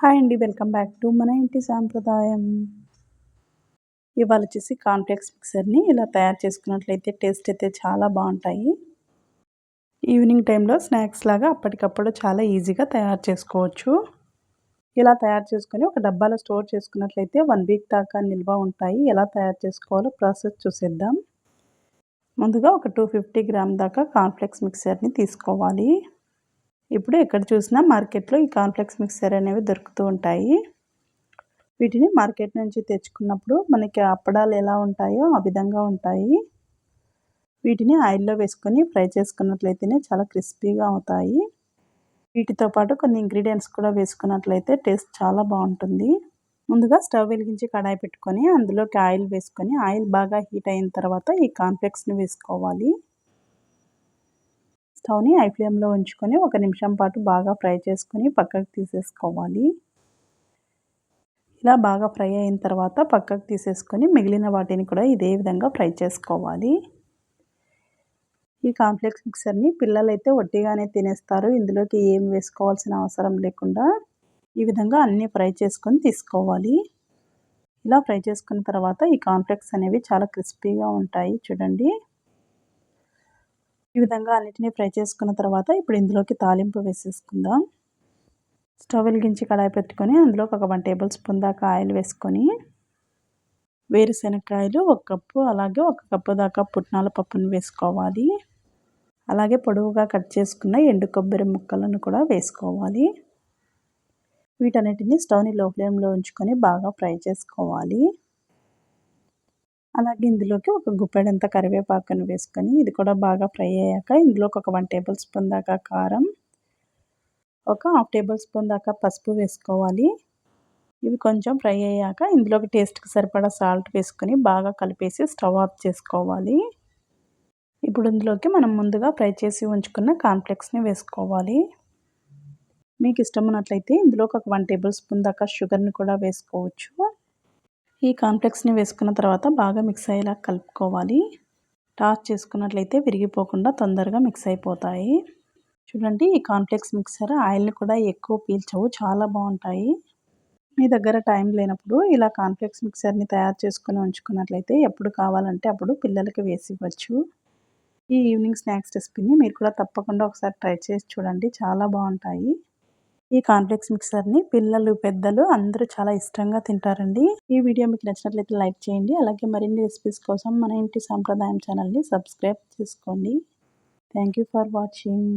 Hi అండి welcome back to మన ఇంటి సాంప్రదాయం. ఇవాళ వచ్చేసి కాంప్లెక్స్ మిక్సర్ని ఇలా తయారు చేసుకున్నట్లయితే టేస్ట్ అయితే చాలా బాగుంటాయి. ఈవినింగ్ టైంలో స్నాక్స్ లాగా అప్పటికప్పుడు చాలా ఈజీగా తయారు చేసుకోవచ్చు. ఇలా తయారు చేసుకొని ఒక డబ్బాలో స్టోర్ చేసుకున్నట్లయితే వన్ వీక్ దాకా నిల్వ ఉంటాయి. ఎలా తయారు చేసుకోవాలో ప్రాసెస్ చూసేద్దాం. ముందుగా ఒక టూ ఫిఫ్టీ గ్రామ్ దాకా కాన్ఫ్లెక్స్ మిక్సర్ని తీసుకోవాలి. ఇప్పుడు ఎక్కడ చూసినా మార్కెట్లో ఈ కాన్ఫ్లెక్స్ మిక్సర్ అనేవి దొరుకుతూ ఉంటాయి. వీటిని మార్కెట్ నుంచి తెచ్చుకున్నప్పుడు మనకి అప్పడాలు ఎలా ఉంటాయో ఆ విధంగా ఉంటాయి. వీటిని ఆయిల్లో వేసుకొని ఫ్రై చేసుకున్నట్లయితేనే చాలా క్రిస్పీగా అవుతాయి. వీటితో పాటు కొన్ని ఇంగ్రీడియంట్స్ కూడా వేసుకున్నట్లయితే టేస్ట్ చాలా బాగుంటుంది. ముందుగా స్టవ్ వెలిగించి కడాయి పెట్టుకొని అందులోకి ఆయిల్ వేసుకొని ఆయిల్ బాగా హీట్ అయిన తర్వాత ఈ కాన్ఫ్లెక్స్ని వేసుకోవాలి. స్టవ్ని ఐ ఫ్లేమ్లో ఉంచుకొని ఒక నిమిషం పాటు బాగా ఫ్రై చేసుకొని పక్కకు తీసేసుకోవాలి. ఇలా బాగా ఫ్రై అయిన తర్వాత పక్కకు తీసేసుకొని మిగిలిన వాటిని కూడా ఇదే విధంగా ఫ్రై చేసుకోవాలి. ఈ కాంప్లెక్స్ మిక్సర్ని పిల్లలైతే ఒట్టిగానే తినేస్తారు. ఇందులోకి ఏం వేసుకోవాల్సిన అవసరం లేకుండా ఈ విధంగా అన్నీ ఫ్రై చేసుకొని తీసుకోవాలి. ఇలా ఫ్రై చేసుకున్న తర్వాత ఈ కాంప్లెక్స్ అనేవి చాలా క్రిస్పీగా ఉంటాయి. చూడండి. ఈ విధంగా అన్నిటినీ ఫ్రై చేసుకున్న తర్వాత ఇప్పుడు ఇందులోకి తాలింపు వేసేసుకుందాం. స్టవ్ వెలిగించి కడాయి పెట్టుకొని అందులోకి ఒక వన్ టేబుల్ స్పూన్ దాకా ఆయిల్ వేసుకొని వేరుశనగకాయలు ఒక కప్పు అలాగే ఒక కప్పు దాకా పుట్నాల పప్పును వేసుకోవాలి. అలాగే పొడవుగా కట్ చేసుకున్న ఎండు కొబ్బరి ముక్కలను కూడా వేసుకోవాలి. వీటన్నిటిని స్టవ్ని లో ఫ్లేమ్లో ఉంచుకొని బాగా ఫ్రై చేసుకోవాలి. అలాగే ఇందులోకి ఒక గుప్పెడంత కరివేపాకును వేసుకొని ఇది కూడా బాగా ఫ్రై అయ్యాక ఇందులోకి ఒక వన్ టేబుల్ స్పూన్ దాకా కారం ఒక హాఫ్ టేబుల్ స్పూన్ దాకా పసుపు వేసుకోవాలి. ఇవి కొంచెం ఫ్రై అయ్యాక ఇందులోకి టేస్ట్కి సరిపడా సాల్ట్ వేసుకొని బాగా కలిపేసి స్టవ్ ఆఫ్ చేసుకోవాలి. ఇప్పుడు ఇందులోకి మనం ముందుగా ఫ్రై చేసి ఉంచుకున్న కాన్ఫ్లెక్స్ని వేసుకోవాలి. మీకు ఇష్టం ఉన్నట్లయితే ఇందులోకి ఒక వన్ టేబుల్ స్పూన్ దాకా షుగర్ని కూడా వేసుకోవచ్చు. ఈ కాంప్లెక్స్ని వేసుకున్న తర్వాత బాగా మిక్స్ అయ్యేలా కలుపుకోవాలి. టాస్ చేసుకున్నట్లయితే విరిగిపోకుండా తొందరగా మిక్స్ అయిపోతాయి. చూడండి ఈ కాంప్లెక్స్ మిక్సర్ ఆయిల్ని కూడా ఎక్కువ పీల్చవు చాలా బాగుంటాయి. మీ దగ్గర టైం లేనప్పుడు ఇలా కాంప్లెక్స్ మిక్సర్ని తయారు చేసుకుని ఉంచుకున్నట్లయితే ఎప్పుడు కావాలంటే అప్పుడు పిల్లలకి వేసి ఇవ్వచ్చు. ఈ ఈవినింగ్ స్నాక్స్ రెసిపీని మీరు కూడా తప్పకుండా ఒకసారి ట్రై చేసి చూడండి చాలా బాగుంటాయి. ఈ కాంప్లెక్స్ మిక్సర్ని పిల్లలు పెద్దలు అందరూ చాలా ఇష్టంగా తింటారండి. ఈ వీడియో మీకు నచ్చినట్లయితే లైక్ చేయండి. అలాగే మరిన్ని రెసిపీస్ కోసం మన ఇంటి సాంప్రదాయం ఛానల్ని సబ్స్క్రైబ్ చేసుకోండి. Thank for watching